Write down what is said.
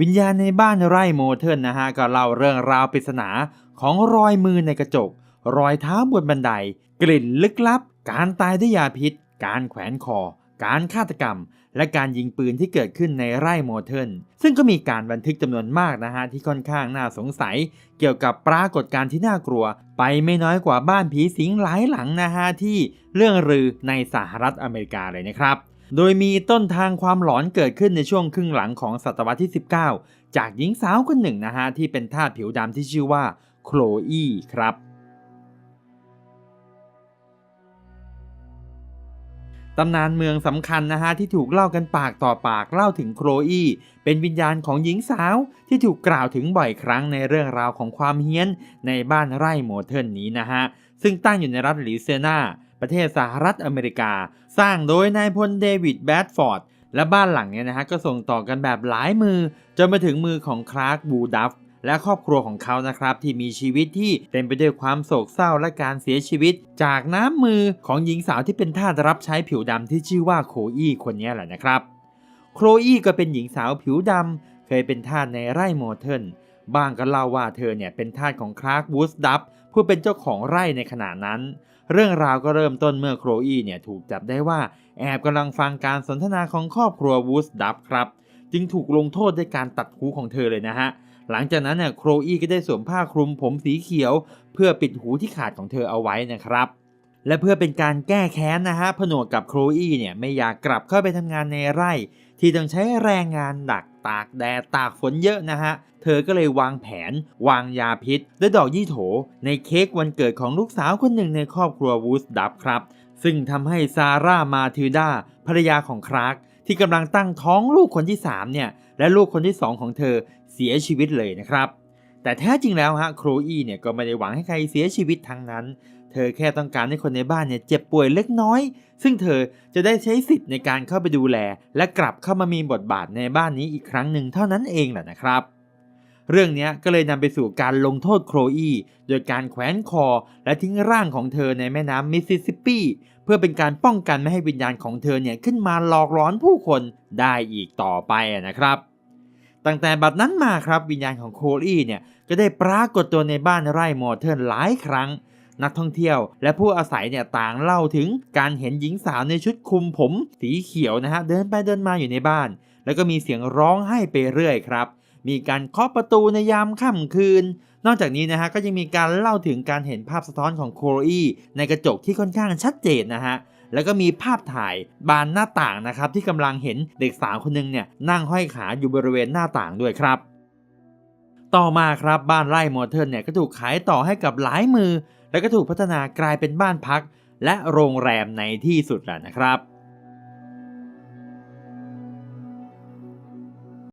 วิญญาณในบ้านไร่โมเทิร์นนะฮะก็เล่าเรื่องราวปริศนาของรอยมือในกระจก รอยเท้าบนบันได กลิ่นลึกลับ การตายด้วยยาพิษ การแขวนคอ การฆาตกรรม และการยิงปืนที่เกิดขึ้นในไร่โมเทิร์นซึ่งก็มีการบันทึกจำนวนมากนะฮะที่ค่อนข้างน่าสงสัย เกี่ยวกับปรากฏการณ์ที่น่ากลัว ไปไม่น้อยกว่าบ้านผีสิงหลายหลังนะฮะที่เรื่องลือในสหรัฐอเมริกาเลยนะครับ โดยมีต้นทางความหลอนเกิดขึ้นในช่วงครึ่งหลังของศตวรรษที่ 19 จากหญิงสาวคนหนึ่งนะฮะที่เป็นทาสผิวดำที่ชื่อว่าโคลอีครับตำนานเมืองสำคัญนะฮะที่ถูกเล่ากันปากต่อปากเล่าถึงโคลอีเป็นวิญญาณของหญิงสาวที่ถูกกล่าวถึงบ่อยครั้งในเรื่องราวของความเฮี้ยนในบ้านไร่โมเทิร์นนี้นะฮะซึ่งตั้งอยู่ในรัฐหลีเซียนา ประเทศสหรัฐอเมริกา สร้างโดยนายพลเดวิดแบดฟอร์ด และบ้านหลังเนี้นะฮะก็ส่งต่อกันแบบหลายมือ จนมาถึงมือของคลาร์กบูดัฟและครอบครัวของเขานะครับ ที่มีชีวิตที่เต็มไปด้วยความโศกเศร้าและการเสียชีวิต จากน้ำมือของหญิงสาวที่เป็นทาสรับใช้ผิวดำที่ชื่อว่าโคอี้คนนี้แหละนะครับ โคลอี้ก็เป็นหญิงสาวผิวดำเคยเป็นทาสในไร่โมเทิร์น บ้างก็เล่าว่าเธอเนี่ยเป็นทาสของคลาร์กวูสดัฟผู้เป็นเจ้าของไร่ในขณะนั้น เรื่องราวก็เริ่มต้นเมื่อโคลอี้เนี่ยถูกจับได้ว่าแอบกำลังฟังการสนทนาของครอบครัววูสดัฟครับ จึงถูกลงโทษด้วยการตัดหูของเธอเลยนะฮะ หลังจากนั้นเนี่ยโคลอี้ก็ได้สวมผ้าคลุมผมสีเขียว เพื่อปิดหูที่ขาดของเธอเอาไว้นะครับ และเพื่อเป็นการแก้แค้นนะฮะผนวกกับโคลอี้เนี่ยไม่อยากกลับเข้าไปทำงานในไร่ ที่ต้องใช้แรงงานดักตากแดดตากฝนเยอะนะฮะ เธอก็เลยวางแผน วางยาพิษและดอกยี่โถ ในเค้กวันเกิดของลูกสาวคนหนึ่งในครอบครัววูสดับครับ ซึ่งทำให้ซาร่ามาทิลดาภรรยาของคลาร์กที่กำลังตั้งท้องลูกคนที่3เนี่ยและลูกคนที่ 2 ของเธอเสียชีวิตเลยนะครับแต่แท้จริงแล้วฮะโครอีเนี่ยก็ไม่ได้หวังให้ใครเสียชีวิตทั้งนั้น เธอแค่ต้องการให้คนในบ้านเนี่ยเจ็บป่วยเล็กน้อย ซึ่งเธอจะได้ใช้สิทธิ์ในการเข้าไปดูแล และกลับเข้ามามีบทบาทในบ้านนี้อีกครั้งหนึ่งเท่านั้นเองแหละนะครับ เรื่องนี้ก็เลยนำไปสู่การลงโทษโครอีโดยการแขวนคอ และทิ้งร่างของเธอในแม่น้ำมิสซิสซิปปีเพื่อเป็นการป้องกันไม่ให้วิญญาณของเธอเนี่ยขึ้นมาหลอกหลอนผู้คนได้อีกต่อไปนะครับตั้งแต่บัดนั้นมาครับวิญญาณของโคลอีเนี่ยก็ได้ปรากฏตัวในบ้านไร่มอเทิร์นหลายครั้ง นักท่องเที่ยว และผู้อาศัยเนี่ยต่างเล่าถึงการเห็นหญิงสาวในชุดคลุมผม สีเขียวนะฮะเดินไปเดินมาอยู่ในบ้าน แล้วก็มีเสียงร้องไห้ไปเรื่อยครับ มีการเคาะประตูในยามค่ำคืน นอกจากนี้นะฮะก็ยังมีการเล่าถึงการเห็นภาพสะท้อนของโคลอีในกระจกที่ค่อนข้างชัดเจนนะฮะแล้วก็มีภาพถ่ายบานหน้าต่างนะครับที่กำลังเห็นเด็กสาวคนหนึงเนี่ยนั่งห้อยขาอยู่บริเวณหน้าต่างด้วยครับ ต่อมาครับบ้านไร่มอเทิร์นเนี่ยก็ถูกขายต่อให้กับหลายมือ และก็ถูกพัฒนากลายเป็นบ้านพัก และโรงแรมในที่สุดแล้วนะครับ